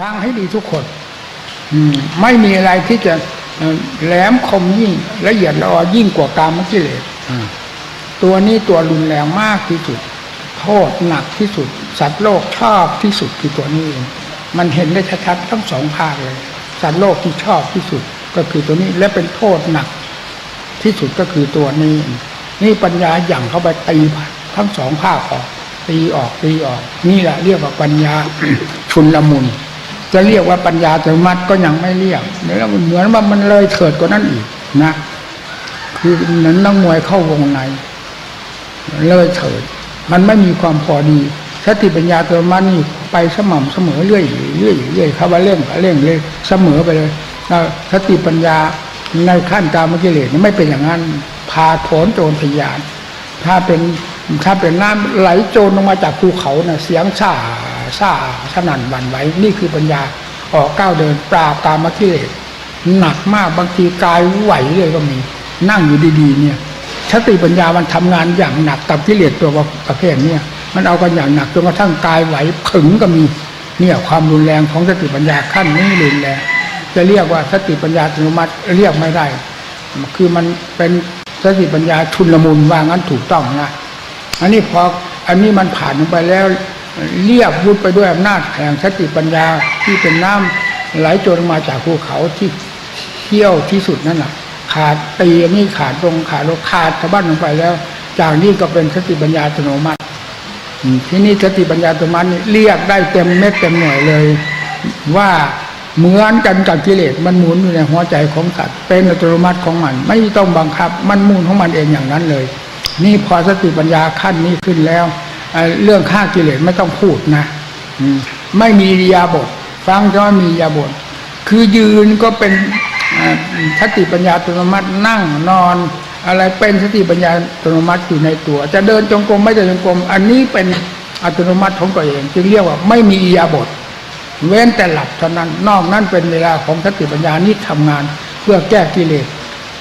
ฟังให้ดีทุกคน อืม ไม่มีอะไรที่จะเอ่อแหลมคมยิ่งละเอียดละออยิ่งกว่าการมกิเลสอ่าตัวนี้ตัวรุนแรงมากที่สุด โทษหนักที่สุด สัตว์โลกชอบที่สุดคือตัวนี้เองมันเห็นได้ชัดๆทั้งสองภาคเลย สัตว์โลกที่ชอบที่สุดก็คือตัวนี้และเป็นโทษหนัก ที่สุดก็คือตัวนี้ นี่ปัญญาอย่างเข้าไปตีทั้งสองภาคออกตีออกตีออก นี่แหละเรียกว่าปัญญาชุนละมุน จะเรียกว่าปัญญาธรรมัตก็ยังไม่เรียกแล้วมันเหมือนว่ามันเลยเถิดกว่านั้นอีกนะ คือเหมือนนักมวยเข้าวงในเลยเถิด มันไม่มีความพอดีสติปัญญาตัวมันนี่ไปสม่ำเสมอเรื่อยเรื่อยเรื่อยเข้ามาเร่งเร่งเลยเสมอไปเลยแล้วสติปัญญาในขั้นกามกิเลสนี่ไม่เป็นอย่างนั้น พาโผนโจรทยาน ถ้าเป็นถ้าเป็นน้ำไหลโจรลงมาจากภูเขาน่ะเสียงซ่า ซ่าสนั่นวันไหวนี่คือปัญญาออกก้าวเดินปราบกามกิเลสหนักมากบางทีกายไหวเลยก็มี นั่งอยู่ดีๆ เนี่ยสติปัญญามันทำงานอย่างหนักกับกิเลสตัวประเภทเนี่ยมันเอากันอย่างหนักจนกระทั่งกายไหวผึ่งก็มีเนี่ยความรุนแรงของสติปัญญาขั้นนี้รุนแรงจะเรียกว่าสติปัญญาอัตโนมัติเรียกไม่ได้ คือมันเป็นสติปัญญาชุนละมุนว่างั้นถูกต้องนะอันนี้พออันนี้มันผ่านไปแล้ว เรียบวุดไปด้วยอำนาจแห่งสติปัญญาที่เป็นน้ำไหลโจรมาจากภูเขาที่เที่ยวที่สุดนั่นแหละขาดตีนนี้ขาดตรงขาดลงขาดสะบั้นลงไปแล้ว จากนี้ก็เป็นสติปัญญาอัตโนมัติที่นี่สติปัญญาอัตัวมันนี่เรียกได้เต็มเม็ดเต็มหน่วยเลย ว่าเหมือนกันกับกิเลสมันหมุนอยู่ในหัวใจของสัตว์เป็นอัตโนมัติของมัน ไม่ต้องบังคับ มันหมุนของมันเองอย่างนั้นเลย นี่พอสติปัญญาขั้นนี้ขึ้นแล้ว เอ่อเรื่องฆ่ากิเลสไม่ต้องพูดนะอืมไม่มีอิริยาบท ฟังจะว่ามีอิริยาบท คือยืนก็เป็นเอ่อสติปัญญาอัตโนมัตินั่งนอน อะไรเป็นสติปัญญาอัตโนมัติอยู่ในตัว จะเดินจงกรมไม่เดินจงกรม อันนี้เป็นอัตโนมัติของตัวเอง จึงเรียกว่าไม่มีอิริยาบท เว้นแต่หลับเท่านั้นนอกนั้นเป็นเวลาของสติปัญญานี้ทำงาน เพื่อแก้กิเลส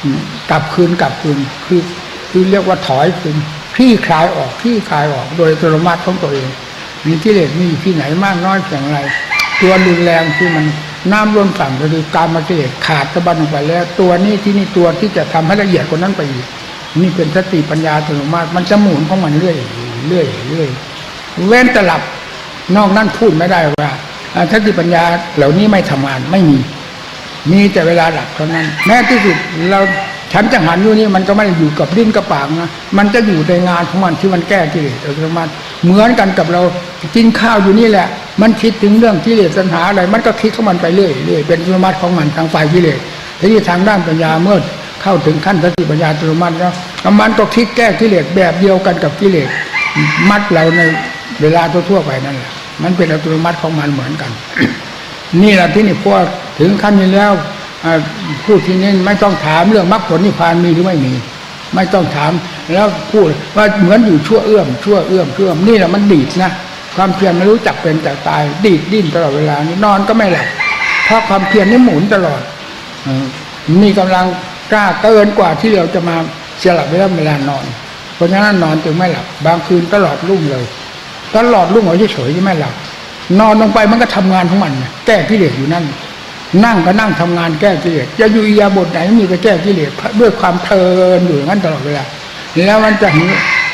อืมกลับคืนกลับคืนคือคือเรียกว่าถอยคืนค ลี่คลายออกคลี่คลายออกโดยอัตโนมัติของตัวเองมีกิเลสมีที่ไหนมากน้อยเพียงไรตัวรุนแรงที่มันน้ำล้นฝั่งก็คือการมากิเลสขาดสะบั้นลงไปแล้ว ตัวนี้ที่นี่ตัวที่จะทำให้ละเอียดกว่านั้นไปอีกนี่เป็นสติปัญญาอัตโนมัติมันจะหมุนของมันเรื่อยเรื่อยเรื่อยเว้นแต่หลับนอกนั้นพูดไม่ได้ว่าสติปัญญาเหล่านี้ไม่ทำงานไม่มี มีแต่เวลาหลับเท่านั้น แม้ที่สุดเรา ฉันจังหันอยู่นี่มันก็ไม่ได้อยู่กับลิ้นกับปากนะมันจะอยู่ในงานของมันที่มันแก้กิเลสอัตโนมัติเหมือนกันกับเรากินข้าวอยู่นี่แหละ มันคิดถึงเรื่องกิเลสปัญหาอะไร มันก็คิดของมันไปเรื่อยเรื่อยเป็นอัตโนมัติของมันทางฝ่ายกิเลสทีนี้ทางด้านปัญญาเมื่อเข้าถึงขั้นสติปัญญาอัตโนมัติแล้วมันก็คิดแก้กิเลสแบบเดียวกันกับกิเลสมัดเราในเวลาทั่วๆไปนั่นแหละมันเป็นอัตโนมัติของมันเหมือนกัน นี่แหละที่นี่พวกถึงขั้นนี้แล้ว อ่าพูดที่นี่ไม่ต้องถามเรื่องมรรคผลนิพพานมีหรือไม่มี ไม่ต้องถามแล้วพูดว่าเหมือนอยู่ชั่วเอื้อมชั่วเอื้อมชั่วเอื้อมนี่แหละมันดีดนะความเพียรไม่รู้จักเป็นจากตาย ดีดดิ้นตลอดเวลานี่นอนก็ไม่หลับเพราะความเพียรนี่หมุนตลอดอมีกำลังกล้าเกินกว่าที่เราจะมาเสียหลับเวลาเวลานอน เพราะฉะนั้นนอนจึงไม่หลับ บางคืนตลอดรุ่งเลยตลอดรุ่งเอาเฉยๆที่ไม่หลับนอนลงไปมันก็ทำงานของมันแก้กิเลสอยู่นั่น นั่งก็นั่งทำงานแก้กิเลสจะอยู่ยาบทไหนมีแต่แก้กิเลสด้วยความเพลินอยู่างนั้นตลอดเวลาแล้วมันจะ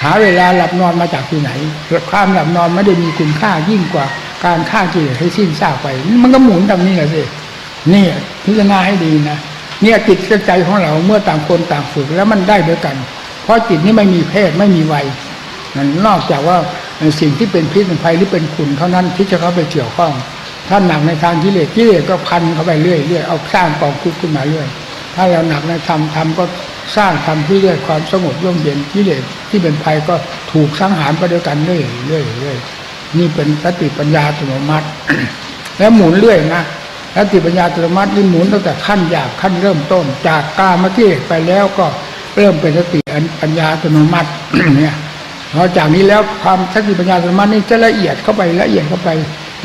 หาเวลาหลับนอนมาจากที่ไหนความหลับนอนไม่ได้มีคุณค่ายิ่งกว่าการฆ่ากิเลสให้สิ้นซากไป มันก็หมุนตามนี้แหละสินี่พิจารณาให้ดีนะเนี่ยจิตใจของเราเมื่อต่างคนต่างฝึกแล้วมันได้ด้วยกัน เพราะจิตนี้ไม่มีเพศไม่มีวัยนั่นนอกจากว่าสิ่งที่เป็นพิษเป็นภัยหรือเป็นคุณเท่านั้นที่จะเข้าไปเกี่ยวข้อง ถ้าหนักในทางกิเลสกิเลสก็พันเข้าไปเรื่อยเรื่อยเอาสร้างกองทุกข์ขึ้นมาเรื่อย ถ้าเราหนักในธรรมธรรมก็สร้างธรรมที่เรื่อยความสงบร่มเย็นกิเลสที่เป็นภัยก็ถูกสังหารไปด้วยกันเรื่อยเรื่อยเรื่อยนี่เป็นสติปัญญาอัตโนมัติ แล้วหมุนเรื่อยนะสติปัญญาอัตโนมัตินี่หมุนตั้งแต่ขั้นหยาบขั้นเริ่มต้น จากกามกิเลสไปแล้วก็เริ่มเป็นสติปัญญาอัตโนมัติเนี่ยพอจากนี้แล้วความสติปัญญาสมาธินี่จะละเอียดเข้าไปละเอียดเข้าไป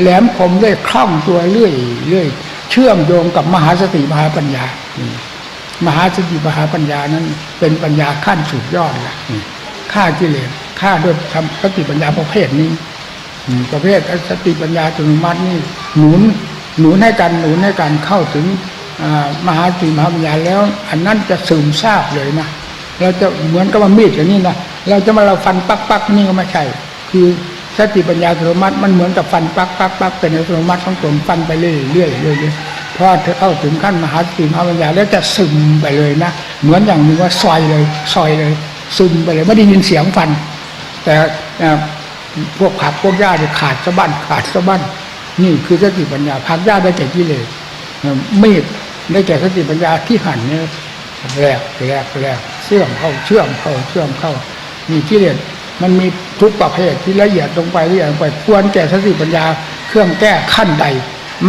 แหลมคมได้คล่องตัวเรื่อยเรื่อยเชื่อมโยงกับมหาสติมหาปัญญา มหาสติมหาปัญญานั้น เป็นปัญญาขั้นสุดยอดละฆ่ากิเลสฆ่าด้วยทำสติปัญญาประเภทนี้ประเภทสติปัญญาอัตโนมัตินี่หมุนหนุนให้กันหนุนให้กันเข้าถึงมหาสติมหาปัญญาแล้ว อันนั้นจะซึมซาบเลยนะเราจะเหมือนกับมีดอย่างนี้นะเราจะมาเราฟันปักปักนี่ก็ไม่ใช่คือ สติปัญญาอัตโนมัติมันเหมือนกับฟันปักปักปักเป็นอัตโนมัติของตนฟันไปเรื่อยเรื่อยเรื่อยเรื่อยพอเธอเข้าถึงขั้นมหาสติมหาปัญญาแล้วจะซึมไปเลยนะเหมือนอย่างหนึงว่าซอยเลยซอยเลย ซึมไปเลยไม่ได้ยินเสียงฟัน แต่พวกผักพวกหญ้าเนี่ยขาดสะบั้นขาดสะบั้นนี่คือสติปัญญาผักหญ้าได้แก่กิเลสเอ่อมีดได้แก่สติปัญญาที่หั่นเนี่ยแหลกแหลกแหลกเชื่อมเข้าเชื่อมเข้าเชื่อมเข้ามีกิเลส มันมีทุกประเภทที่ละเอียดลงไปละเอียดลงไปควรแก่สติปัญญาเครื่องแก้ขั้นใด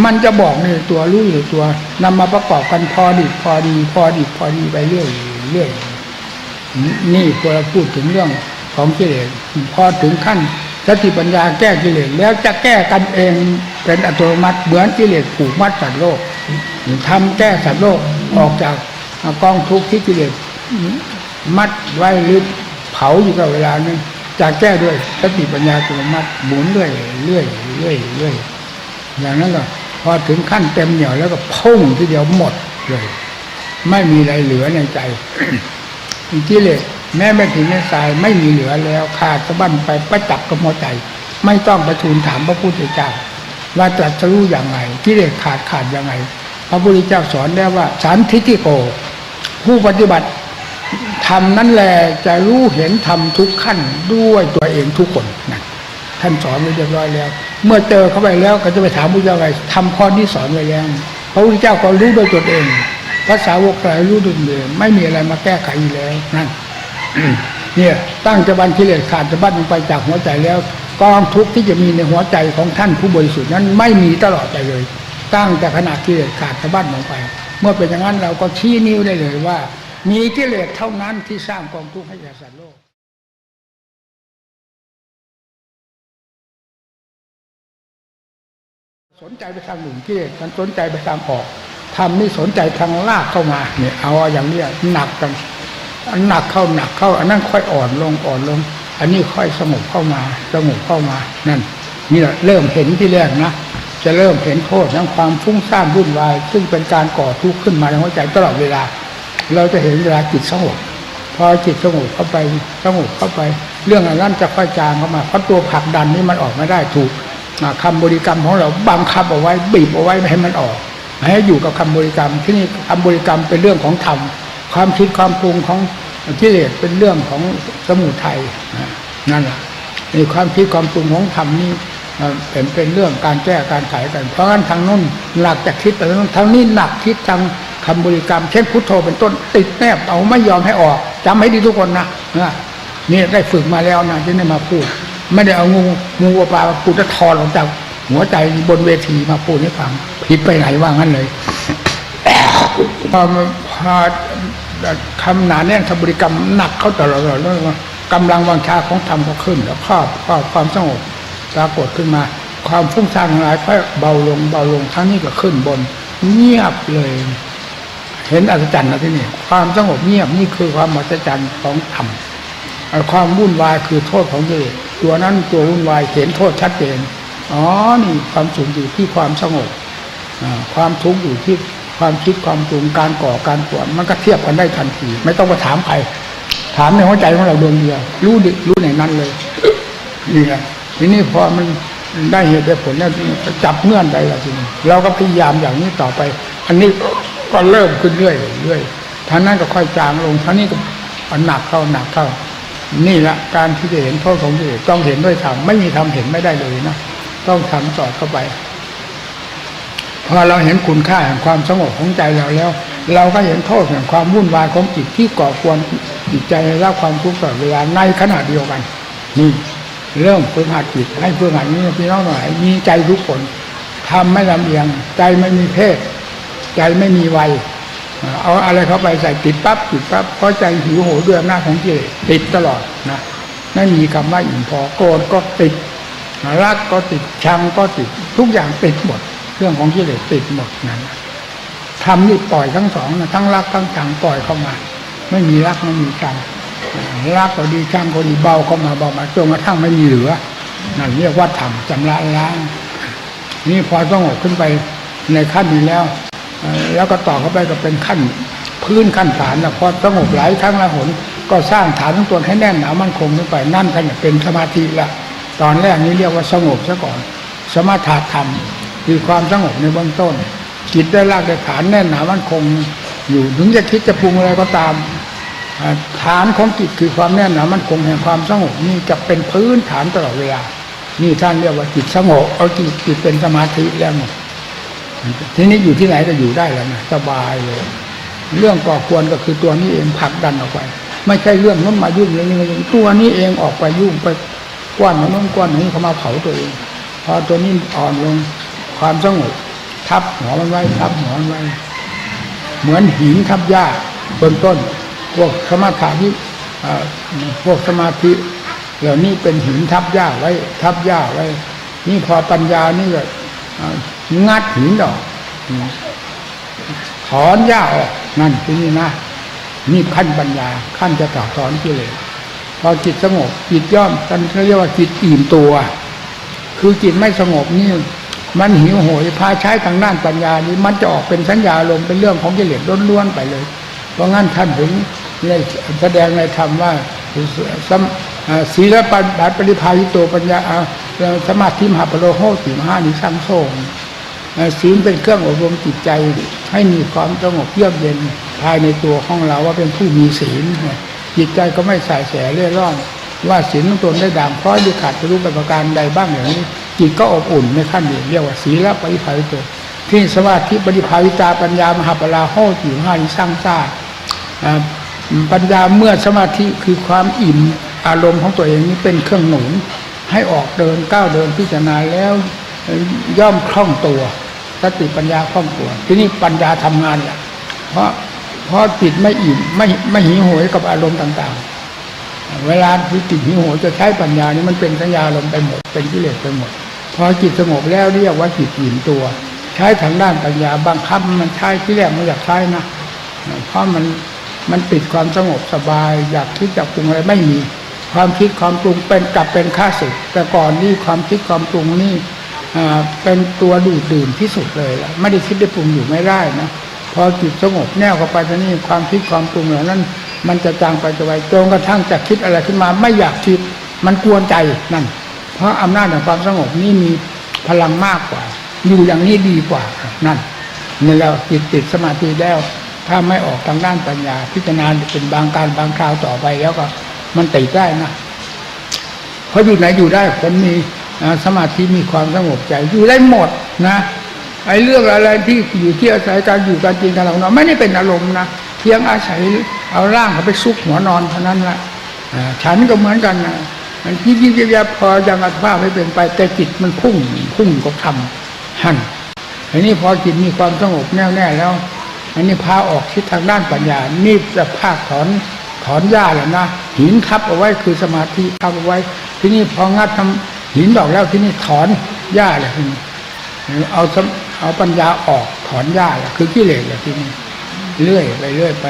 มันจะบอกในตัวรู้อยู่ตัวนำมาประกอบกันพอดีพอดี พอดีพอดีไปเรื่อยเรื่อยนี่พอเราพูดถึงเรื่องของกิเลสพอถึงขั้นสติปัญญาแก้กิเลสแล้วจะแก้กันเองเป็นอัตโนมัติเหมือนกิเลสผูกมัดสัตว์โลกทำแก้สัตว์โลกออกจากกองทุกข์ที่กิเลสมัดไว้หรือเผาอยู่กับเวลานี้ จะแก้ด้วยสติปัญญาอัตโนมัติหมุนเรื่อยเรื่อยเรื่อยเรื่อยอย่างนั้นก็พอถึงขั้นเต็มเหนี่ยวแล้วก็พุ่งทีเดียวหมดเลย ไม่มีอะไรเหลือในใจกิเลสแม้ไม่ถึงในทายไม่มีเหลือแล้วขาดสะบั้นไปประจับกับหัวใจ ไม่ต้องไปทูลถามพระพุทธเจ้า ว่าตรัสรู้อย่างไรกิเลสขาดขาดอย่างไรพระพุทธเจ้าสอนได้ว่าสันทิฏฐิโก ผู้ปฏิบัติ ทำนั้นแหละจะรู้เห็นทำทุกขั้นด้วยตัวเองทุกคนนะท่านสอนไว้เรียบร้อยแล้ว เมื่อเจอเข้าไปแล้วก็จะไปถามพระเจ้าอะไรทำข้อที่สอนไว้แล้วพระพุทธเจ้าก็รู้ด้วยตัวเองภาษาวกหลายรู้ด้วยตัวเองไม่มีอะไรมาแก้ไขอยู่แล้วนั่นเนี่ยตั้งจะบันกิเลสขาดจะบั้นลงไปจากหัวใจแล้วกองทุกข์ที่จะมีในหัวใจของท่านผู้บริสุทธิ์นั้นไม่มีตลอดไปเลย ตั้งแต่ขณะกิเลสขาดจะบั้นลงไป เมื่อเป็นอย่างนั้นเราก็ชี้นิ้วได้เลยว่า มีกิเลสเท่านั้นที่สร้างกองทุกข์ให้แก่สัตว์โลกสนใจไปทางหนึ่งกิเลสมันสนใจไปทางออกทำนี่สนใจทางลากเข้ามาเนี่ยเอาอย่างเนี้ยหนักกันอันหนักเข้าหนักเข้า อันนั้นค่อยอ่อนลงอ่อนลง อันนี้ค่อยสงบเข้ามาสงบเข้ามานั่นนี่แหละเริ่มเห็นที่แรกนะจะเริ่มเห็นโทษทั้งความฟุ้งซ่านวุ่นวาย ซึ่งเป็นการก่อทุกข์ขึ้นมาในหัวใจตลอดเวลา เราจะเห็นเวลาจิตสงบพอจิตสงบเข้าไปสงบเข้าไป เรื่องอันนั้นจะค่อยจางเข้ามาเพราะตัวผลักดันนี่มันออกไม่ได้ถูกอ่าคำบริกรรมของเราบังคับเอาไว้บีบเอาไว้ไม่ให้มันออกให้อยู่กับคำบริกรรมที่นี่คำบริกรรมเป็นเรื่องของธรรมความคิดความปรุงของกิเลสเป็นเรื่องของสมุทัยนั่นแหละในความคิดความปรุงของธรรมนี่ เป็นเป็นเรื่องการแก้การไขกัน เพราะฉะนั้นทางนู้นหลักจากคิดไปทางนู้นทางนี้หนักคิดทางคำบริกรรม เช่นพุทโธเป็นต้นติดแนบเอาไม่ยอมให้ออกจำให้ดีทุกคนนะนะนี่ได้ฝึกมาแล้วนะที่ได้มาพูด ไม่ได้เอางูงูปลาปูจะทอนออกจากหัวใจบนเวทีมาพูดให้ฟังผิดไปไหนว่างั้นเลยพอมาพอคำหนาแน่นคำบริกรรมหนักเข้าตลอดๆแล้วกำลังวังชาของธรรมก็ขึ้น แล้วครอบครอบความสงบ ปรากฏขึ้นมา ความฟุ้งซ่านทั้งหลายค่อยเบาลงเบาลงทั้งนี้ก็ขึ้นบน เงียบเลย เห็นอัศจรรย์นะที่นี่ความสงบเงียบนี่คือความอัศจรรย์ของธรรมความวุ่นวายคือโทษของกิเลสตัวนั้นตัววุ่นวายเห็นโทษชัดเจนอ๋อนี่ความสุขอยู่ที่ความสงบความทุกข์อยู่ที่ความคิดความปรุงการก่อการปวดมันก็เทียบกันได้ทันที ไม่ต้องไปถามใครถามในหัวใจของเราดวงเดียวรู้ดิรู้ในนั้นเลยนี่ไง ทีนี้พอมันได้เหตุได้ผลแล้วจับเงื่อนใดล่ะทีนี้เราก็พยายามอย่างนี้ต่อไป อันนี้ก็เริ่มขึ้นเรื่อยเรื่อยท่านั้นก็ค่อยจางลงท่านี้ก็หนักเข้าหนักเข้า นี่แหละการที่จะเห็นโทษของกิเลสต้องเห็นด้วยธรรมไม่มีธรรมเห็นไม่ได้เลยนะต้องทำสอเข้าไปพอเราเห็นคุณค่าแห่งความสงบของใจเราแล้ว เราก็เห็นโทษแห่งความวุ่นวายของจิตที่ก่อควรจิตใจให้รับความทุกข์ตลอดเวลาในขณะเดียวกันนี่ เริ่มฝึกหัดจิตให้ฝึกหัดนี้พี่น้องหน่อยมีใจทุกคนทำไม่ลำเอียง ใจไม่มีเพศ ใจไม่มีวัยเอาอะไรเข้าไปใส่ติดปั๊บติดปั๊บเพราะใจหิวโหยด้วยอำนาจของกิเลสติดตลอดนะไม่มีคำว่าอิ่มพอโกรธก็ติดรักก็ติดชังก็ติดทุกอย่างติดหมดเรื่องของกิเลสติดหมดนั้นทำนี่ปล่อยทั้งสองนะทั้งรักทั้งชังปล่อยเข้ามา ไม่มีรักไม่มีชัง รักก็ดีชังก็ดีเบาเข้ามาเบามาจนกระทั่งไม่มีเหลือนั่นเรียกว่าธรรมจำละล้างนี่พอต้องออกขึ้นไปในขั้นนี้แล้ว แล้วก็ต่อเข้าไปก็เป็นขั้นพื้นขั้นฐานนะพอสงบหลายครั้งลายหน ก็สร้างฐานของตนให้แน่นหนามั่นคงขึ้นไปนั่นท่านเนี่ยเป็นสมาธิละตอนแรกนี้เรียกว่าสงบซะก่อน สมถะธรรมคือความสงบในเบื้องต้นจิตได้รากได้ฐานแน่นหนามั่นคง อยู่ถึงจะคิดจะปรุงอะไรก็ตาม ฐานของจิตคือความแน่นหนามันคงแห่งความสงบนี่จะเป็นพื้นฐานตลอดเวลา นี่ท่านเรียกว่าจิตสงบเอาจิตจิตเป็นสมาธิแล้วทีนี้อยู่ที่ไหนก็อยู่ได้แล้วนะสบายเลย เรื่องก่อควรก็คือตัวนี้เองผลักดันออกไป ไม่ใช่เรื่องนั้นมายุ่งเรื่องนี้มายุ่งตัวนี้เองออกไปยุ่งไปกว้านมันน้นกว้านนี้เขามาเผาตัวเอง พอตัวนี้อ่อนลงความสงบทับหัวมันไว้ทับหัวมันไว้ เหมือนหินทับหญ้าเบื้องต้น พวกสมาธิเอ่พวกสมาธิเหล่านี้เป็นหินทับหญ้าไว้ ทับหญ้าไว้ นี่พอปัญญานี่ก็งัดหินออกถอนหญ้าออกนั่นคือนี่นะนี่ขั้นปัญญาขั้นจะต่อถอนกิเลสพอจิตสงบจิตย่อมกันเขาเรียกว่าจิตอิ่มตัว คือจิตไม่สงบนี่มันหิวโหยพาใช้ทางด้านปัญญานี้มันจะออกเป็นสัญญาลมเป็นเรื่องของกิเลสล้วนๆไปเลย เพราะงั้นท่านถึง ในแสดงในธรรมว่าศีลปัญญาปริภายิโตปัญญาสมาธิมหาปโลโหติมหานิสังโซงอ่ศีลเป็นเครื่องอบรมจิตใจ ให้มีความสงบเยือกเย็นภายในตัวของเราว่าเป็นผู้มีศีลจิตใจก็ไม่สายแสเร่ร่อนว่าศีลของตนได้ด่างพร้อยหรือขาดไปรู้ประการใดบ้างอย่างนี้ จิตก็อบอุ่นในขั้นนี้เรียกว่าศีลปริภาวิโตที่สมาธิปริภาวิตาปัญญามหาปลาโหติห้านิสร้างซาอ่า ปัญญาเมื่อสมาธิคือความอิ่มอารมณ์ของตัวเองนี้เป็นเครื่องหนุน ให้ออกเดินก้าวเดินพิจารณาแล้วย่อมคล่องตัวสติปัญญาคล่องตัว ที่นี่ปัญญาทำงานแหละเพราะเพราะจิตไม่อิ่มไม่ไม่หิวโหยกับอารมณ์ต่าง ๆ เวลาที่จิตหิวโหยจะใช้ปัญญานี่มันเป็นสัญญาลมไปหมดเป็นกิเลสไปหมด พอจิตสงบแล้วเรียกว่าจิตอิ่มตัว ใช้ทางด้านปัญญาบางคับมันใช้ที่แรกไม่อยากใช้นะเพราะมัน มันปิดความสงบสบาย อยากคิดอยากปรุงอะไรไม่มี ความคิดความปรุงเป็นกลับเป็นข้าศึกแต่ก่อนนี่ความคิดความปรุงนี่อ่าเป็นตัวดูดดื่มที่สุดเลยละไม่ได้คิดได้ปรุงอยู่ไม่ได้นะพอจิตสงบแน่วเข้าไปทีนี้ความคิดความปรุงเหล่านั้น มันจะจางไปจะไปจนกระทั่งจะคิดอะไรขึ้นมา ไม่อยากคิดมันกวนใจนั่น เพราะอำนาจแห่งความสงบนี่มีพลังมากกว่า อยู่อย่างนี้ดีกว่านั่นนี่เราจิตติดสมาธิแล้ว ถ้าไม่ออกทางด้านปัญญา พิจารณาเป็นบางการบางคราวต่อไปแล้วก็มันติดได้นะเพราะอยู่ไหนอยู่ได้คนมีสมาธิมีความสงบใจอยู่ได้หมดนะไอ้เรื่องอะไรที่อยู่ที่อาศัยการอยู่การกินการหลับนอนไม่ได้เป็นอารมณ์นะเพียงอาศัยเอาร่างเขาไปซุกหัวนอนเท่านั้นแหละฉันก็เหมือนกันนะมันยิบยิบยิบยับพอยังอัตภาพไม่เป็นไปแต่จิตมันพุ่งพุ่งก็ทำหันอันนี้พอจิตมีความสงบแน่วแน่แล้ว อันนี้พาออกทิศทางด้านปัญญา นี่จะภาคถอนถอนหญ้าแล้วนะหินทับเอาไว้คือสมาธิทับเอาไว้ ที่นี่พองัดทำหินดอกแล้วที่นี่ถอนหญ้าแหละทีนี้เอาเอาปัญญาออกถอนหญ้าแหละคือกิเลสแหละที่นี่เรื่อยไปเรื่อยไป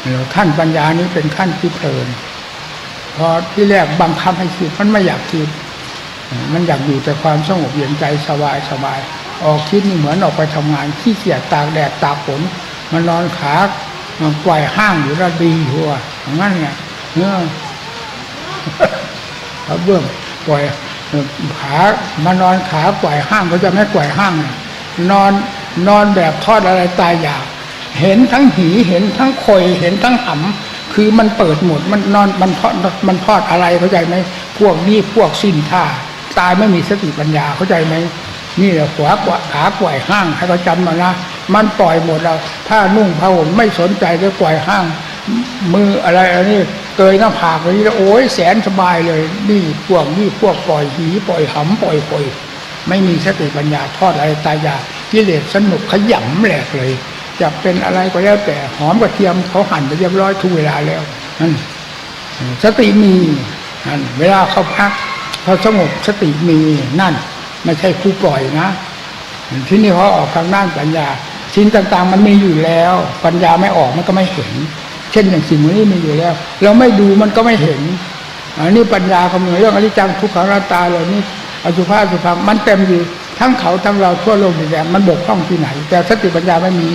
แล้วขั้นปัญญานี้เป็นขั้นที่เพลินพอที่แรกบังคับให้คิดมันไม่อยากคิดมันอยากอยู่แต่ความสงบเย็นใจสบายสบาย ออกคิดนี่เหมือนออกไปทำงานขี้เกียจตากแดดตากฝนมันนอนขามันปล่อยห้างอยู่ระดีหัวอย่างนั้นไงเนื้อเขาเบื้องปล่อยขามานอนขาปล่อยห้างเขาจะไม่ปล่อยห้างนะนอนนอนแบบทอดอะไรตายอยากเห็นทั้งหีเห็นทั้งคอยเห็นทั้งหำคือมันเปิดหมดมันนอนมันทอดมันทอดอะไรเข้าใจไหมพวกนี้พวกสิ้นท่าตายไม่มีสติปัญญาเข้าใจไหม นี่แหละขวากว่าขาปล่อยห้างให้เขาจำมานะมันปล่อยหมดแล้วถ้านุ่งผ้าห่มไม่สนใจเลยปล่อยห้าง มืออะไรอันนี้เกยหน้าผากอย่างนี้แล้วโอ้ยแสนสบายเลย นี่พวกนี่พวกปล่อยหีปล่อยหำปล่อยปล่อยไม่มีสติปัญญาทอดอะไรตายยากกิเลสสนุกขยำแหลกเลย จะเป็นอะไรก็แล้วแต่หอมกระเทียมเขาหั่นไปเรียบร้อยทุกเวลาแล้วนั่นสติมีนั่นเวลาเขาพักเขาสงบสติมีนั่น ไม่ใช่ผู้ปล่อยนะที่นี่เขาออกทางด้านปัญญาสิ่งต่างๆ มันมีอยู่แล้ว ปัญญาไม่ออกมันก็ไม่เห็น เช่นอย่างสิ่งนี้มีอยู่แล้ว เราไม่ดูมันก็ไม่เห็นอันนี้ปัญญาคำนวณเรื่องอนิจจังทุกขังอนัตตาเหล่านี้อสุภะสุภังมันเต็มอยู่ทั้งเขาทั้งเราทั่วโลกนี่แหละมันบกพร่องที่ไหน แต่สติปัญญาไม่มี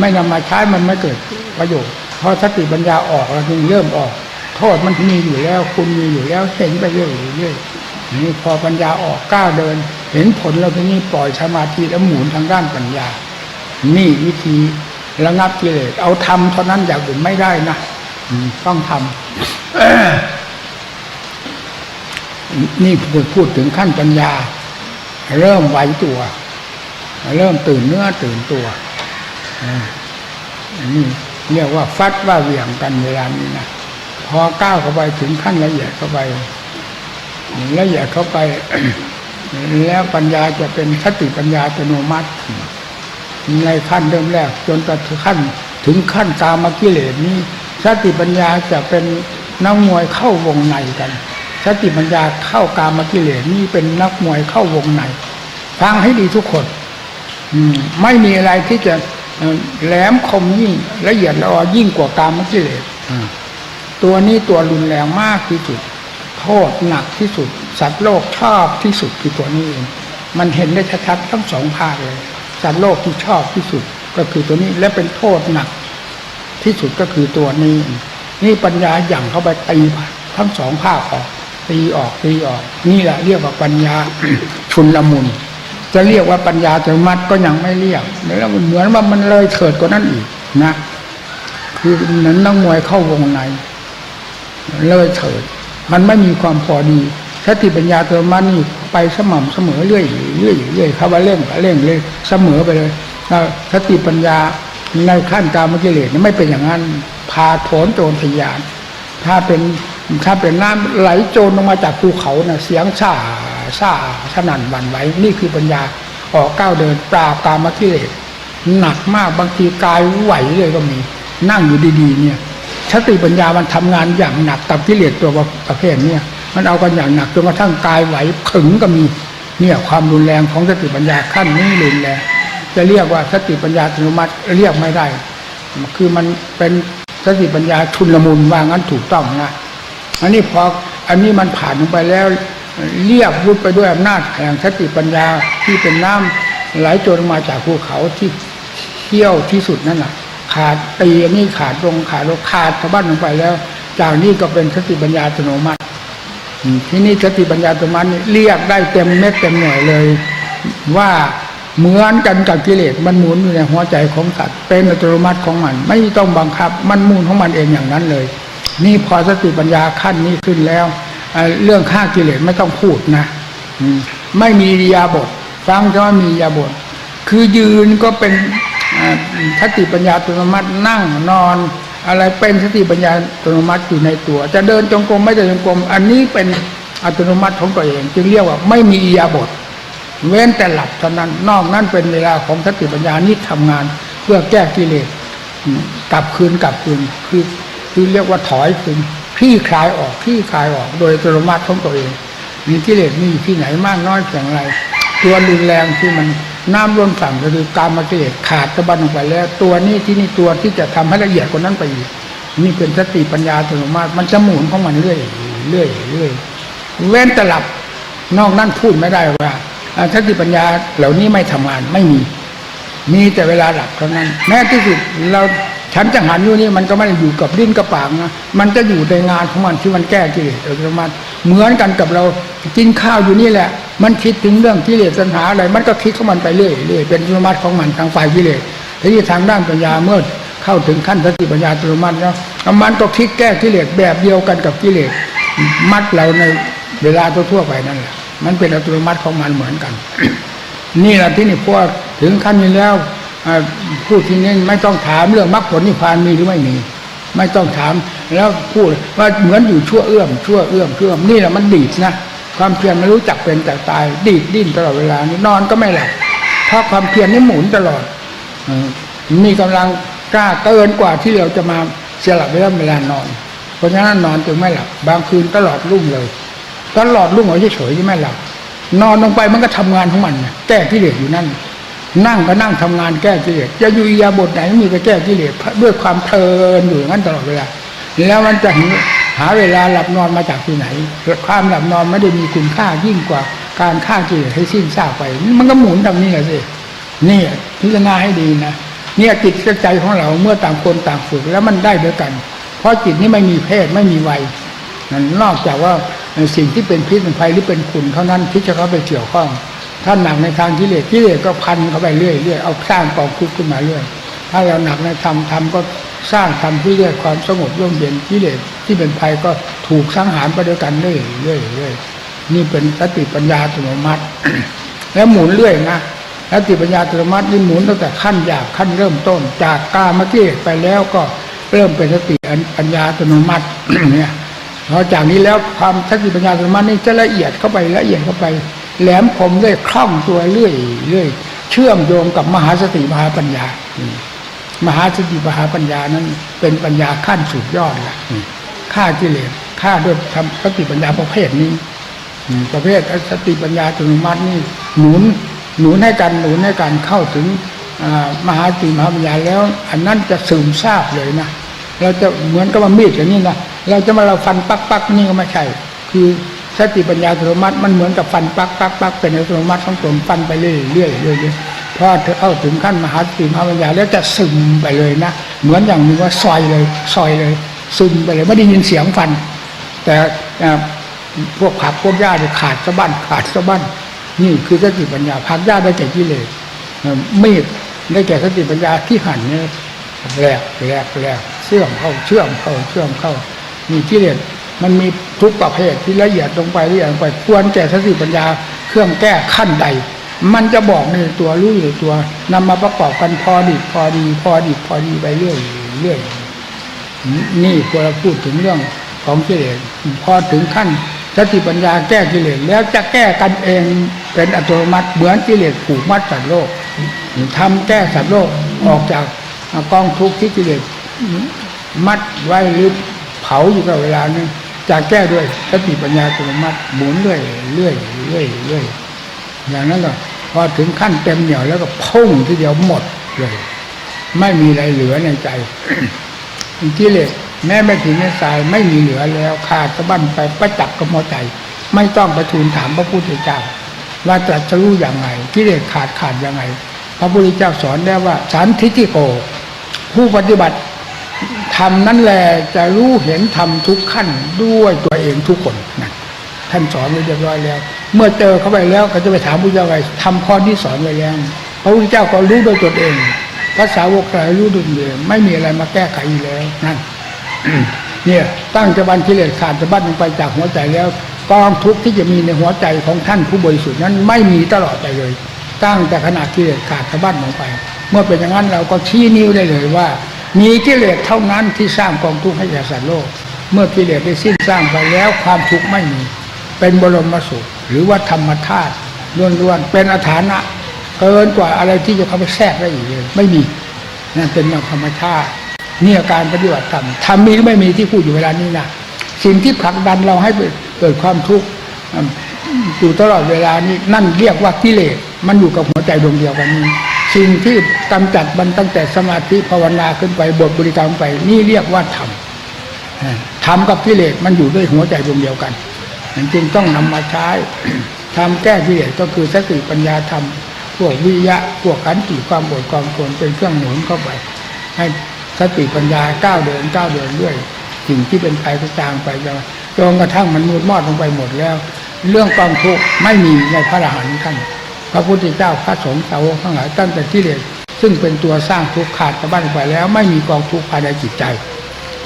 ไม่นำมาใช้มันไม่เกิดประโยชน์พอสติปัญญาออกเราจึงเริ่มออก โทษมันมีอยู่แล้ว คุณมีอยู่แล้วเห็นไปเรื่อยๆนี่พอปัญญาออกกล้าเดิน เห็นผลเราทีนี้ปล่อยสมาธิแล้วหมุนทางด้านปัญญา นี่วิธีระงับกิเลสเอาทำเท่านั้นอย่างอื่นไม่ได้นะต้องทำนี่คือพูดถึงขั้นปัญญา เริ่มไหวตัว เริ่มตื่นเนื้อตื่นตัวนนี่เรียกว่าฟัดว่าเหวี่ยงกันเวลานี้นะพอก้าวเข้าไปถึงขั้นละเอียดเข้าไปละเอียดเข้าไป แล้วปัญญาจะเป็นสติปัญญาอัตโนมัติ ในขั้นเริ่มแรก จนกระทั่งขั้นถึงขั้นกามกิเลสนี้ สติปัญญาจะเป็นนักมวยเข้าวงในกัน สติปัญญาเข้ากามกิเลสนี่เป็นนักมวยเข้าวงในฟังให้ดีทุกคน อืม ไม่มีอะไรที่จะเอ่อแหลมคมยิ่งละเอียดละออยิ่งกว่ากามกิเลสอ่าตัวนี้ตัวรุนแรงมากที่สุด โทษหนักที่สุด สัตว์โลกชอบที่สุดคือตัวนี้เองมันเห็นได้ชัดๆทั้งสองภาคเลย สัตว์โลกที่ชอบที่สุดก็คือตัวนี้และเป็นโทษหนัก ที่สุดก็คือตัวนี้ นี่ปัญญาอย่างเข้าไปตีทั้งสองภาคออกตีออกตีออก นี่แหละเรียกว่าปัญญาชุนละมุนจะเรียกว่าปัญญาจะมัดก็ยังไม่เรียกแล้วมันเหมือนว่ามันเลยเถิดกว่านั้นอีกนะคือนั้นนักมวยเข้าวงในเลยเถิด มันไม่มีความพอดี สติปัญญาตัวมันนี่ไปสม่ำเสมอเรื่อยเรื่อยเรื่อยคำว่าเร่งเร่งเลยเสมอไปเลยสติปัญญาในขั้นการมกิเลสนี่ไม่เป็นอย่างนั้นพาโถนโจรทยาน ถ้าเป็นถ้าเป็นน้ำไหลโจรลงมาจากภูเขาน่ะเสียงซ่าซ่าสนั่นหวั่นไหวนี่คือปัญญาออกก้าวเดินปราบกามกิเลสหนักมากบางทีกายไหวเลยก็มี นั่งอยู่ดีๆเนี่ยสติปัญญามันทำงานอย่างหนักกับกิเลสตัวประเภทเนี่ย มันเอากันอย่างหนักจนกระทั่งกายไหวขึงก็มีเนี่ยความรุนแรงของสติปัญญาขั้นนี้รุนแรงจะเรียกว่าสติปัญญาอัตโนมัติเรียกไม่ได้ คือมันเป็นสติปัญญาชุนละมุนว่างั้นถูกต้องนะอันนี้พออันนี้มันผ่านลงไปแล้ว เรียบรุดไปด้วยอำนาจแห่งสติปัญญาที่เป็นน้ำไหลโจรมาจากภูเขาที่เที่ยวที่สุดนั่นแหละขาดตีอันนี้ขาดลงขาดลงขาดสะบั้นลงไปแล้ว จากนี้ก็เป็นสติปัญญาอัตโนมัติ ที่นี่สติปัญญาอัตโนมัตินี่เรียกได้เต็มเม็ดเต็มหน่วยเลย ว่าเหมือนกันกับกิเลสมันหมุนอยู่ในหัวใจของสัตว์เป็นอัตโนมัติของมัน ไม่ต้องบังคับมันหมุนของมันเองอย่างนั้นเลย นี่พอสติปัญญาขั้นนี้ขึ้นแล้วเรื่องฆ่ากิเลสไม่ต้องพูดนะไม่มียาบท ฟังจะว่ามียาบท คือยืนก็เป็นสติปัญญาอัตโนมัตินั่งนอน อะไรเป็นสติปัญญาอัตโนมัติอยู่ในตัว จะเดินจงกรมไม่เดินจงกรม อันนี้เป็นอัตโนมัติของตัวเอง จึงเรียกว่าไม่มีอิริยาบท เว้นแต่หลับเท่านั้นนอกนั้นเป็นเวลาของสติปัญญานี้ทำงาน เพื่อแก้กิเลสกลับคืนกลับคืนคือคือเรียกว่าถอยคืนคลี่คลายออกคลี่คลายออก โดยอัตโนมัติของตัวเองมีกิเลสมีอยู่ที่ไหนมากน้อยเพียงไรตัวรุนแรงที่มัน น้ำล้นฝั่งก็คือการมากิเลสขาดสะบันออกไปแล้ว ตัวนี้ที่นี่ตัวที่จะทำให้ละเอียดกว่านั้นไปอีกนี่เป็นสติปัญญาอัตโนมัติมันจะหมุนของมันเรื่อยเรื่อยเรื่อยเว้นตลับนอกนั้นพูดไม่ได้ว่าสติปัญญาเหล่านี้ไม่ทำงานไม่มี มีแต่เวลาหลับเท่านั้น แม้ที่สุดเราฉันจังหันอยู่นี่มันก็ไม่ได้อยู่กับลิ้นกับปากนะมันจะอยู่ในงานของมันที่มันแก้กิเลสอัตโนมัติ เหมือนกันกับเรากินข้าวอยู่นี่แหละ มันคิดถึงเรื่องกิเลสปัญหาอะไร มันก็คิดของมันไปเรื่อยเรื่อยเป็นอัตโนมัติของมันทางฝ่ายกิเลสทีนี้ทางด้านปัญญาเมื่อเข้าถึงขั้นสติปัญญาอัตโนมัติแล้วมันก็คิดแก้กิเลสแบบเดียวกันกับกิเลสมัดเราในเวลาทั่วไปนั่นแหละมันเป็นอัตโนมัติของมันเหมือนกัน นี่แหละที่นี่พวกถึงขั้นนี้แล้วอ่าพูดที่นี้ไม่ต้องถามเรื่องมรรคผลนิพพานมีหรือไม่มี ไม่ต้องถาม แล้วพูดว่าเหมือนอยู่ชั่วเอื้อมชั่วเอื้อมชั่วเอื้อมนี่แหละมันดีดนะความเพียรไม่รู้จักเป็นจากตาย ดีดดิ้นตลอดเวลานี่นอนก็ไม่หลับเพราะความเพียรนี่หมุนตลอดอมีกำลังกล้าเกินกว่าที่เราจะมาเสียหลับเวลาเวลานอน เพราะฉะนั้นนอนจึงไม่หลับ บางคืนตลอดรุ่งเลยตลอดรุ่งเอาเฉยๆที่ไม่หลับนอนลงไปมันก็ทำงานของมันแก้กิเลสอยู่นั่น นั่งก็นั่งทำงานแก้กิเลสจะอยู่ยาบทไหนมีแต่แก้กิเลสด้วยความเพลินอยู่อย่างนั้นตลอดเวลาแล้วมันจะหาเวลาหลับนอนมาจากที่ไหนความหลับนอนไม่ได้มีคุณค่ายิ่งกว่าการฆ่ากิเลสให้สิ้นซากไป มันก็หมุนตรงนี้แหละสินี่พิจารณาให้ดีนะเนี่ยจิตใจของเราเมื่อต่างคนต่างฝึกแล้วมันได้ด้วยกัน เพราะจิตนี้ไม่มีเพศไม่มีวัยนั่นนอกจากว่าสิ่งที่เป็นพิษเป็นภัยหรือเป็นคุณเท่านั้นที่จะเข้าไปเกี่ยวข้อง ถ้าหนักในทางกิเลสกิเลสก็พันเข้าไปเรื่อยเรื่อยเอาสร้างกองทุกข์ขึ้นมาเรื่อยถ้าเราหนักในธรรมธรรมก็สร้างธรรมที่เรียกความสงบร่มเย็นกิเลสที่เป็นภัยก็ถูกสังหารไปด้วยกันเรื่อยเรื่อยเรื่อยนี่เป็นสติปัญญาอัตโนมัติ แล้วหมุนเรื่อยนะสติปัญญาอัตโนมัตินี่หมุนตั้งแต่ขั้นหยาบขั้นเริ่มต้น จากกามกิเลสไปแล้วก็เริ่มเป็นสติปัญญาอัตโนมัติเนี่ยพอจากนี้แล้วความสติปัญญาสมาธินี่จะละเอียดเข้าไปละเอียดเข้าไป แหลมคมเรื่อยคล่องตัวเรื่อยเรื่อยเชื่อมโยงกับมหาสติมหาปัญญา มหาสติมหาปัญญานั้น เป็นปัญญาขั้นสุดยอดละฆ่ากิเลสฆ่าด้วยทำสติปัญญาประเภทนี้ประเภทสติปัญญาอัตโนมัตินี่หนุนหนุนให้กันหนุนให้กันเข้าถึงมหาสติมหาปัญญาแล้ว อันนั้นจะซึมซาบเลยนะเราจะเหมือนกับมีดอย่างนี้นะเราจะมาเราฟันปักปักนี่ก็ไม่ใช่คือ สติปัญญาอัตโนมัติมันเหมือนกับฟันปักปักปักเป็นอัตโนมัติของตนฟันไปเรื่อยเรื่อยเรื่อยเรื่อยพอเธอเข้าถึงขั้นมหาสติมหาปัญญาแล้วจะซึมไปเลยนะเหมือนอย่างนึงว่าซอยเลยซอยเลย ซึมไปเลยไม่ได้ยินเสียงฟัน แต่พวกผักพวกหญ้าเนี่ยขาดสะบั้นขาดสะบั้นนี่คือสติปัญญาผักหญ้าได้แก่กิเลสเอ่อมีดได้แก่สติปัญญาที่หั่นเนี่ยแหลกแหลกแหลกเชื่อมเข้าเชื่อมเข้าเชื่อมเข้ามีกิเลสมันมี ทุกประเภทที่ละเอียดลงไปละเอียดลงไปควรแก่สติปัญญาเครื่องแก้ขั้นใด มันจะบอกในตัวรู้อยู่ตัวนำมาประกอบกันพอดีพอดีพอดีพอดีไปเรื่อยเรื่อยนี่พอเราพูดถึงเรื่องของกิเลสพอถึงขั้นสติปัญญาแก้กิเลสแล้วจะแก้กันเองเป็นอัตโนมัติเหมือนกิเลสผูกมัดสัตว์โลกทำแก้สัตว์โลกออกจากกองทุกข์ที่กิเลสมัดไว้หรือเผาอยู่กับเวลานี้ จะแก้ด้วยสติปัญญาอัตโนมัติหมุนเรื่อยเรื่อยเรื่อยเรื่อยอย่างนั้นก็พอถึงขั้นเต็มเหนี่ยวแล้วก็พุ่งทีเดียวหมดเลย ไม่มีอะไรเหลือในใจกิเลสแม้ไม่ถึงในสายไม่มีเหลือแล้วขาดสะบั้นไปประจักษ์กบมอใจ ไม่ต้องไปทูลถามพระพุทธเจ้า ว่าตรัสรู้อย่างไรกิเลสขาดขาดยังไง พระพุทธเจ้าสอนได้ว่าสันทิฏฐิโก ผู้ปฏิบัติ ทำนั้นแหละจะรู้เห็นทำทุกขั้นด้วยตัวเองทุกคนนะท่านสอนไว้เรียบร้อยแล้ว เมื่อเจอเข้าไปแล้วก็จะไปถามพระเจ้าไงทำข้อที่สอนไว้แล้วพระพุทธเจ้าก็รู้โดยตัวเองภาษาวกอะไรรู้ด้วยตัวเองไม่มีอะไรมาแก้ไขอีกแล้วนั่นเนี่ยตั้งจะบันกิเลสขาดจะบั้นลงไปจากหัวใจแล้วกองทุกข์ที่จะมีในหัวใจของท่านผู้บริสุทธิ์นั้นไม่มีตลอดไปเลย ตั้งแต่ขณะกิเลสขาดสะบั้นลงไป เมื่อเป็นอย่างนั้นเราก็ชี้นิ้วได้เลยว่า มีกิเลสเท่านั้นที่สร้างกองทุกข์ให้แก่สัตว์โลก เมื่อกิเลสได้สิ้นสร้างไปแล้วความทุกข์ไม่มี เป็นบรมสุข หรือว่าธรรมธาตุล้วนๆเป็นอาถานะเกินกว่าอะไรที่จะเข้าไปแทรกได้อีกเลยไม่มีนั่นเป็นธรรมชาติเนี่ยการปฏิบัติธรรมทำมีหรือไม่มีที่พูดอยู่เวลานี้นะสิ่งที่ผลักดันเราให้เกิดความทุกข์อืมอยู่ตลอดเวลานี้นั่นเรียกว่ากิเลสมันอยู่กับหัวใจดวงเดียวกันนี้ สิ่งที่กำจัดมันตั้งแต่สมาธิภาวนาขึ้นไปบทบริกรรมไป นี่เรียกว่าธรรมธรรมกับกิเลสมันอยู่ด้วยหัวใจดวงเดียวกันจึงต้องนำมาใช้ทำแก้กิเลสก็คือสติปัญญาธรรมพวกวิยะพวกขันติความอดความทนเป็นเครื่องหนุนเข้าไป ให้สติปัญญาก้าวเดินก้าวเดินด้วยสิ่งที่เป็นภัยก็จางไปจนกระทั่งมันมุดมอดลงไปหมดแล้ว เรื่องกองทุกข์ไม่มีในพระอรหันต์ท่าน พระพุทธเจ้าพระสงฆ์สาวกทั้งหลายตั้งแต่ที่เลสซึ่งเป็นตัวสร้างทุกข์ขาดสะบั้นไปแล้ว ไม่มีกองทุกข์ภายในจิตใจ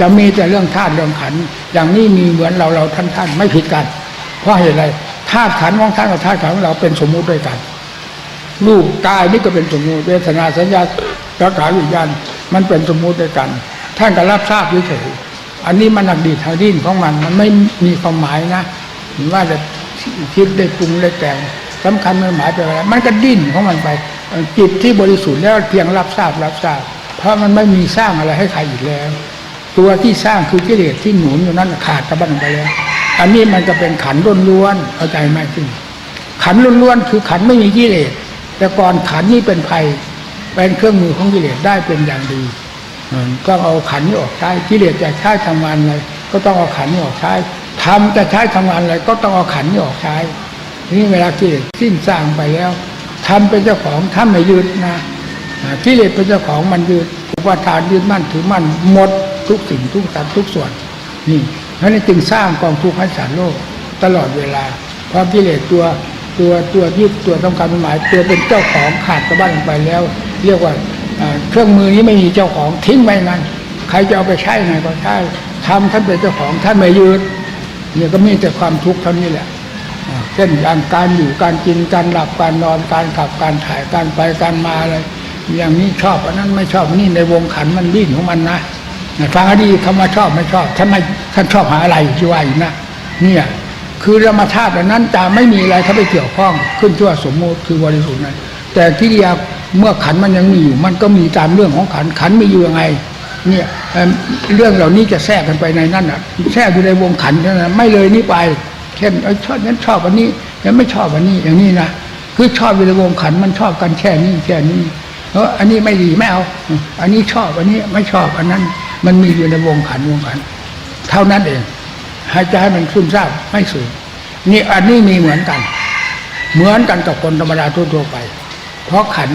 จะมีแต่เรื่องธาตุเรื่องขันธ์อย่างนี้มีเหมือนเราเราท่านท่านไม่ผิดกัน เพราะเหตุอะไรธาตุขันธ์ของท่านกับธาตุขันธ์ของเราเป็นสมมุติด้วยกันรูปกายนี่ก็เป็นสมมุติเวทนาสัญญาสังขารวิญญาณมันเป็นสมมุติด้วยกัน ท่านก็รับทราบเฉยๆอันนี้มันหนักดีทางดิ้นของมันมันไม่มีความหมายนะว่าจะคิดได้ปรุงได้แต่ง สำคัญมันหมายไปอะไรมันก็ดิ้นของมันไปจิตที่บริสุทธิ์แล้วเพียงรับทราบรับทราบ เพราะมันไม่มีสร้างอะไรให้ใครอีกแล้ว ตัวที่สร้างคือกิเลสที่หนุนอยู่นั้นขาดตะบันไปแล้วอันนี้มันจะเป็นขันธ์ล้วนๆเข้าใจไหมขึ้นขันธ์ล้วนๆคือขันไม่มีกิเลสแต่ก่อนขันนี้เป็นภัยเป็นเครื่องมือของกิเลสได้เป็นอย่างดีก็เอาขันนี้ออกใช้กิเลสจะใช้ทำงานอะไรก็ต้องเอาขันนี้ออกใช้ทำจะใช้ทำงานอะไรก็ต้องเอาขันนี้ออกใช้ ทีนี้เวลากิเลสสิ้นสร้างไปแล้วทำเป็นเจ้าของถ้าไม่ยึดนะอ่ากิเลสเป็นเจ้าของมันยึดอุปทานยึดมั่นถือมั่นหมดทุกสิ่งทุกสัตว์ทุกส่วน นี่เพราะนี่จึงสร้างกองทุกข์ให้สารโลกตลอดเวลา เพราะกิเลสตัวตัวตัวยึดตัวต้องการหมายตัวเป็นเจ้าของขาดสะบั้นไปแล้ว เรียกว่าเครื่องมือนี้ไม่มีเจ้าของทิ้งไว้งั้น ใครจะเอาไปใช้ไงก็ใช้ทำท่านเป็นเจ้าของท่านไม่ยืดเนี่ยก็มีแต่ความทุกข์เท่านี้แหละ เช่นาการอยู่การกินการหลับการนอนการขับการถ่ายการไปการมาอะไร อย่างนี้ชอบอันนั้นไม่ชอบอันนี้ในวงขันมันดิ้นของมันนะฟังให้ดีคำว่าชอบไม่ชอบท่านไม่ท่านชอบหาอะไรที่ว่าอยู่นะเนี่ยคือธรรมชาติอันนั้นจะไม่มีอะไรเข้าไปเกี่ยวข้องขึ้นชั่วสมมติคือบริสุทธิ์นั้นแต่ที่เรียกเมื่อขันมันยังมีอยู่ มันก็มีตามเรื่องของขันขันมีอยู่ยังไงเนี่ยเรื่องเหล่านี้จะแทรกกันไปในนั้นอะแทรกอยู่ในวงขันเท่านั้นไม่เลยนี่ไป เช่นเอ้ชอบนั้นชอบอันนี้ยังไม่ชอบอันนี้อย่างนี้นะคือชอบอยู่ในวงขันมันชอบกันแค่นี้แค่นี้เอออันนี้ไม่ดีไม่เอา อันนี้ชอบอันนี้ไม่ชอบอันนั้น มันมีอยู่ในวงขันวงขัน เท่านั้นเองให้จให้มันซุ่มซามไม่สูงนี่อันนี้มีเหมือนกัน เหมือนกันกับคนธรรมดาทั่วๆไป เพราะขัน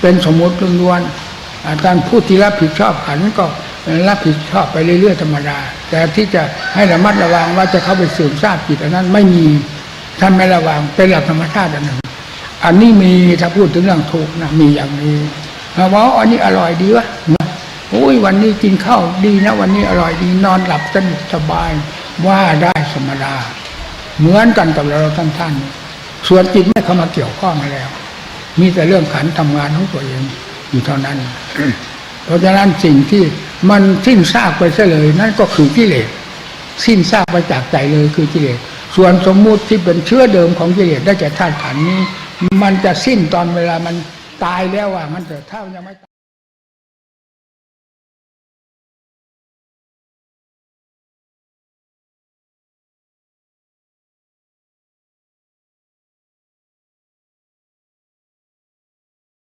เป็นสมมติล้วนๆอาการผู้ที่รับผิดชอบขันก็ รับผิดชอบไปเรื่อยๆธรรมดา แต่ที่จะให้ระมัดระวังว่าจะเข้าไปสืบทราบจิตอันนั้นไม่มีท่านไม่ระวังเป็นหลักธรรมชาติอันหนึ่งอันนี้มีถ้าพูดถึงเรื่องทุกนะมีอย่างนี้ว่าอันนี้อร่อยดีวะโอ้ยวันนี้กินข้าวดีนะ วันนี้อร่อยดีนอนหลับสนุกสบายว่าได้ธรรมดาเหมือนกันกับเราท่านท่านๆส่วนจิตไม่เข้ามาเกี่ยวข้องแล้ว มีแต่เรื่องขันทำงานของตัวเองอยู่เท่านั้น เพราะฉะนั้นสิ่งที่ มันสิ้นซากไปเสเลย นั่นก็คือกิเลสสิ้นซากไปจากใจเลยคือกิเลสส่วนสมมุติที่เป็นเชื้อเดิมของกิเลสได้แก่ธาตุขันนี้ มันจะสิ้นตอนเวลามันตายแล้วอะมันจะถ้ายังไม่